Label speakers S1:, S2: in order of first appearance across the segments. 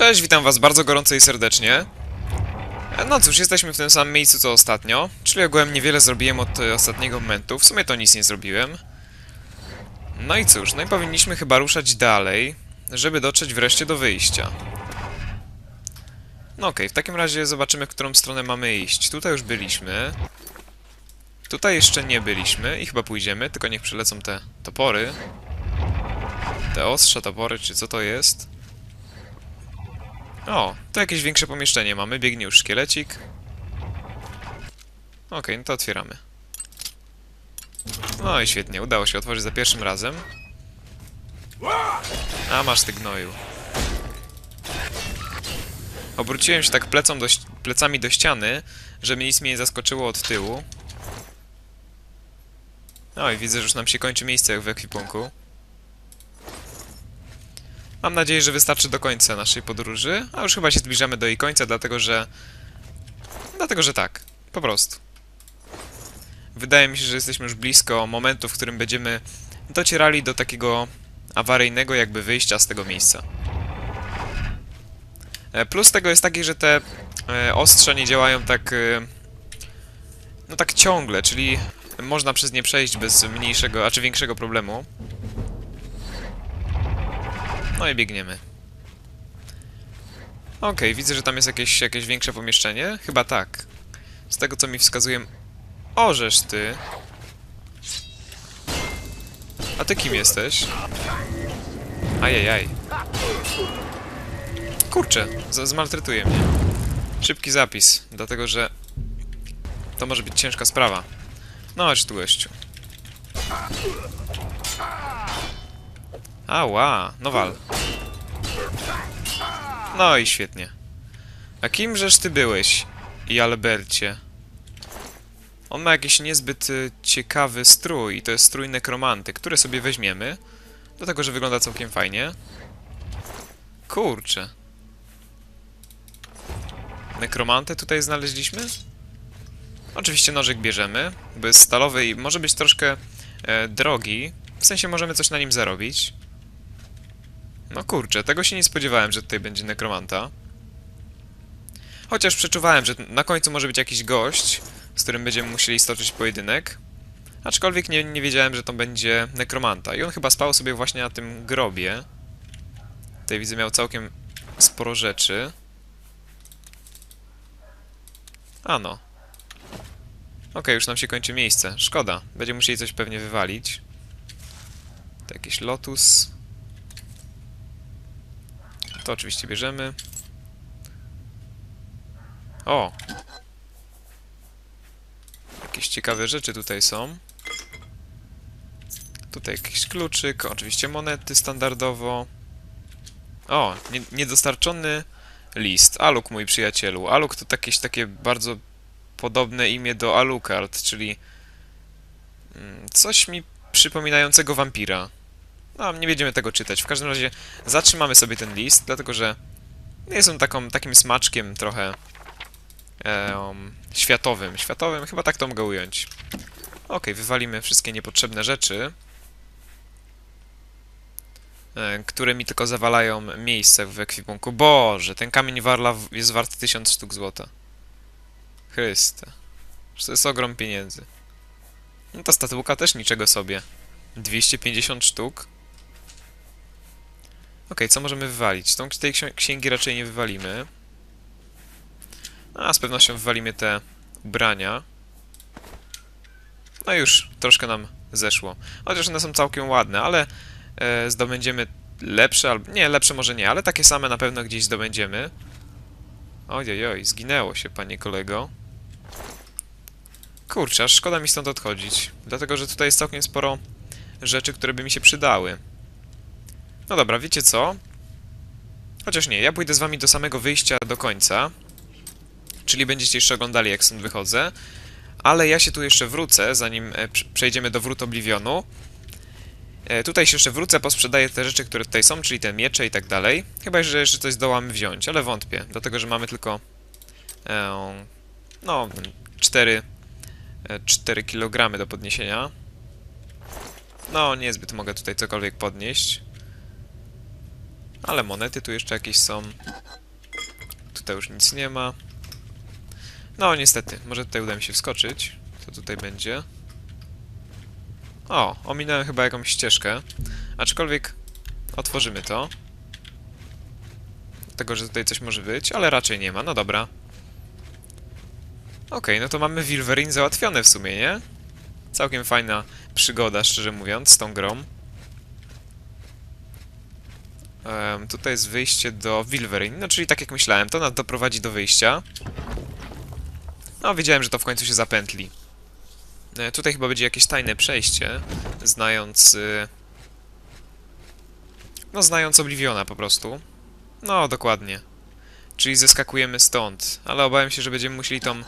S1: Cześć, witam was bardzo gorąco i serdecznie. E, No cóż, jesteśmy w tym samym miejscu co ostatnio, czyli ogółem niewiele zrobiłem od e, ostatniego momentu, w sumie to nic nie zrobiłem. No i cóż, no i powinniśmy chyba ruszać dalej, żeby dotrzeć wreszcie do wyjścia. No okej, w takim razie zobaczymy, w którą stronę mamy iść. Tutaj już byliśmy. Tutaj jeszcze nie byliśmy i chyba pójdziemy, tylko niech przylecą te topory. Te ostrze topory, czy co to jest? O, to jakieś większe pomieszczenie mamy, biegnie już szkielecik. Okej, no to otwieramy. No i świetnie, udało się otworzyć za pierwszym razem. A, masz ty gnoju. Obróciłem się tak plecą do, plecami do ściany, żeby nic mnie nie zaskoczyło od tyłu. No i widzę, że już nam się kończy miejsce w ekwipunku. Mam nadzieję, że wystarczy do końca naszej podróży, a już chyba się zbliżamy do jej końca, dlatego że... Dlatego, że tak. Po prostu. Wydaje mi się, że jesteśmy już blisko momentu, w którym będziemy docierali do takiego awaryjnego jakby wyjścia z tego miejsca. E, Plus tego jest taki, że te e, ostrze nie działają tak... e, No tak ciągle, czyli można przez nie przejść bez mniejszego, a czy większego problemu. No i biegniemy. Okej, widzę, że tam jest jakieś, jakieś większe pomieszczenie. Chyba tak. Z tego, co mi wskazuje... Orzesz ty. A ty kim jesteś? Ajajaj. Kurczę, zmaltretuje mnie. Szybki zapis, dlatego że... To może być ciężka sprawa. No chodź tu, gościu. Ała, no wal. No i świetnie. A kimżeż ty byłeś, i Albercie? On ma jakiś niezbyt y, ciekawy strój, i to jest strój nekromanty, który sobie weźmiemy, dlatego że wygląda całkiem fajnie. Kurczę. Nekromantę tutaj znaleźliśmy? Oczywiście nożyk bierzemy, bo jest stalowy i może być troszkę e, drogi. W sensie możemy coś na nim zarobić. No kurczę, tego się nie spodziewałem, że tutaj będzie nekromanta. Chociaż przeczuwałem, że na końcu może być jakiś gość, z którym będziemy musieli stoczyć pojedynek. Aczkolwiek nie, nie wiedziałem, że to będzie nekromanta. I on chyba spał sobie właśnie na tym grobie. Tutaj widzę, miał całkiem sporo rzeczy. A no. Okej, już nam się kończy miejsce. Szkoda. Będziemy musieli coś pewnie wywalić. To jakiś lotus. To oczywiście bierzemy. O! Jakieś ciekawe rzeczy tutaj są. Tutaj jakiś kluczyk, oczywiście monety standardowo. O, nie, niedostarczony list. Aluk, mój przyjacielu. Aluk to jakieś takie bardzo podobne imię do Alucard, czyli mm, coś mi przypominającego wampira. No, nie będziemy tego czytać. W każdym razie zatrzymamy sobie ten list, dlatego że jest on taką, takim smaczkiem trochę em, światowym. Światowym, chyba tak to mogę ująć. Okej, wywalimy wszystkie niepotrzebne rzeczy, e, które mi tylko zawalają miejsce w ekwipunku. Boże, ten kamień warla jest wart 1000 sztuk złota. Chryste. To jest ogrom pieniędzy. No ta statułka też niczego sobie. 250 sztuk. Okej, co możemy wywalić? Tą tej ksi- księgi raczej nie wywalimy. A, z pewnością wywalimy te ubrania. No już, troszkę nam zeszło. Chociaż one są całkiem ładne, ale e, zdobędziemy lepsze, albo... Nie, lepsze może nie, ale takie same na pewno gdzieś zdobędziemy. Ojej, oj, zginęło się, panie kolego. Kurczę, szkoda mi stąd odchodzić. Dlatego, że tutaj jest całkiem sporo rzeczy, które by mi się przydały. No dobra, wiecie co? Chociaż nie, ja pójdę z wami do samego wyjścia do końca. Czyli będziecie jeszcze oglądali, jak stąd wychodzę. Ale ja się tu jeszcze wrócę, zanim e, prze- przejdziemy do Wrót Obliwionu. E, tutaj się jeszcze wrócę, posprzedaję te rzeczy, które tutaj są, czyli te miecze i tak dalej. Chyba, że jeszcze coś zdołamy wziąć, ale wątpię, dlatego, że mamy tylko... E, no, 4, 4 kg do podniesienia. No, niezbyt mogę tutaj cokolwiek podnieść. Ale monety tu jeszcze jakieś są. Tutaj już nic nie ma. No, niestety. Może tutaj uda mi się wskoczyć. Co tutaj będzie? O, ominąłem chyba jakąś ścieżkę. Aczkolwiek otworzymy to. Tego, że tutaj coś może być, ale raczej nie ma. No dobra. Okej, no to mamy Wilverin załatwione w sumie, nie? Całkiem fajna przygoda, szczerze mówiąc, z tą grą. Em, tutaj jest wyjście do Wilverin, no czyli tak jak myślałem, to nas doprowadzi do wyjścia. No, wiedziałem, że to w końcu się zapętli. E, tutaj chyba będzie jakieś tajne przejście, znając... Y... No, znając Obliviona po prostu. No, dokładnie. Czyli zeskakujemy stąd, ale obawiam się, że będziemy musieli tą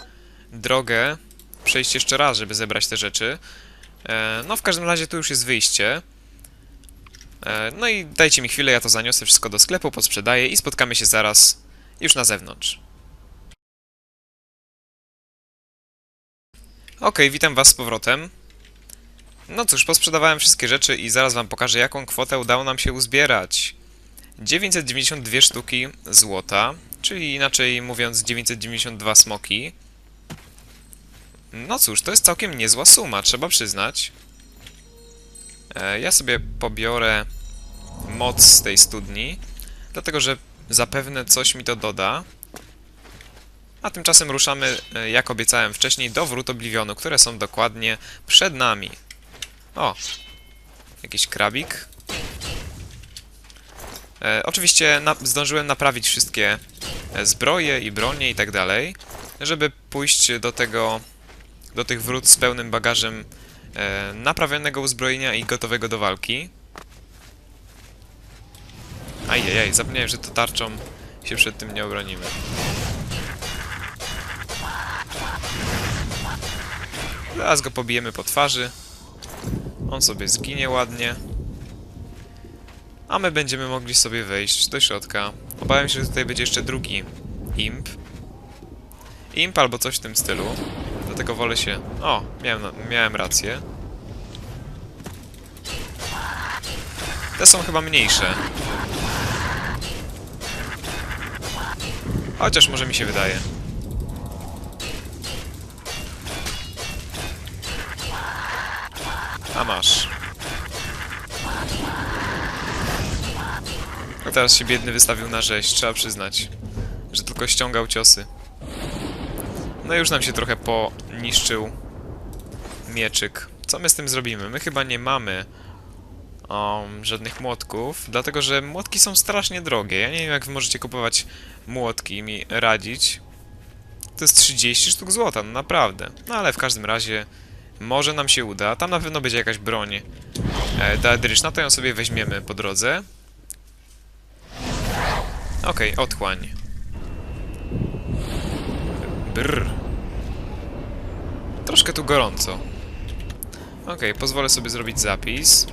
S1: drogę przejść jeszcze raz, żeby zebrać te rzeczy. E, no, w każdym razie tu już jest wyjście. E, no i dajcie mi chwilę, ja to zaniosę wszystko do sklepu, posprzedaję i spotkamy się zaraz już na zewnątrz. Okej, witam was z powrotem. No cóż, posprzedawałem wszystkie rzeczy i zaraz wam pokażę, jaką kwotę udało nam się uzbierać. 992 sztuki złota, czyli inaczej mówiąc 992 smoki. No cóż, to jest całkiem niezła suma, trzeba przyznać. E, ja sobie pobiorę moc z tej studni, dlatego że zapewne coś mi to doda. A tymczasem ruszamy, e, jak obiecałem wcześniej, do wrót Oblivionu, które są dokładnie przed nami. O! Jakiś krabik. E, oczywiście na zdążyłem naprawić wszystkie e, zbroje i bronie i tak dalej, żeby pójść do tego, do tych wrót z pełnym bagażem naprawionego uzbrojenia i gotowego do walki. Ajajaj, zapomniałem, że to tarczą się przed tym nie obronimy. Zaraz go pobijemy po twarzy. On sobie zginie ładnie. A my będziemy mogli sobie wejść do środka. Obawiam się, że tutaj będzie jeszcze drugi imp. Imp albo coś w tym stylu. Dlatego wolę się... O, miałem, miałem rację. Te są chyba mniejsze. Chociaż może mi się wydaje. A masz. A teraz się biedny wystawił na rzeź, trzeba przyznać. Że tylko ściągał ciosy. No już nam się trochę poniszczył mieczyk. Co my z tym zrobimy? My chyba nie mamy um, żadnych młotków, dlatego że młotki są strasznie drogie. Ja nie wiem, jak wy możecie kupować młotki i mi radzić. To jest 30 sztuk złota, no naprawdę. No ale w każdym razie może nam się uda. Tam na pewno będzie jakaś broń e, daedryczna, to ją sobie weźmiemy po drodze. Okej, okay, otchłań. Brr. Troszkę tu gorąco. Okay, pozwolę sobie zrobić zapis.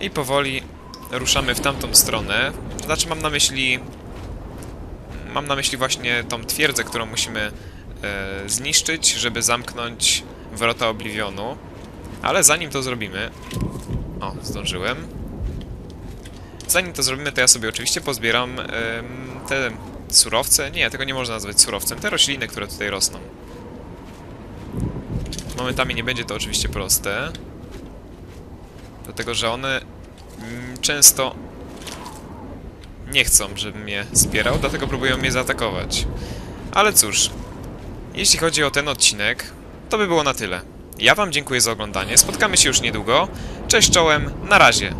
S1: I powoli ruszamy w tamtą stronę. Znaczy mam na myśli... Mam na myśli właśnie tą twierdzę, którą musimy e, zniszczyć, żeby zamknąć wrota Oblivionu. Ale zanim to zrobimy... O, zdążyłem. Zanim to zrobimy, to ja sobie oczywiście pozbieram e, te surowce. Nie, tego nie można nazwać surowcem. Te rośliny, które tutaj rosną. Momentami nie będzie to oczywiście proste. Dlatego, że one mm, często nie chcą, żebym mnie zbierał, dlatego próbują mnie zaatakować. Ale cóż, jeśli chodzi o ten odcinek, to by było na tyle. Ja wam dziękuję za oglądanie, spotkamy się już niedługo. Cześć czołem, na razie.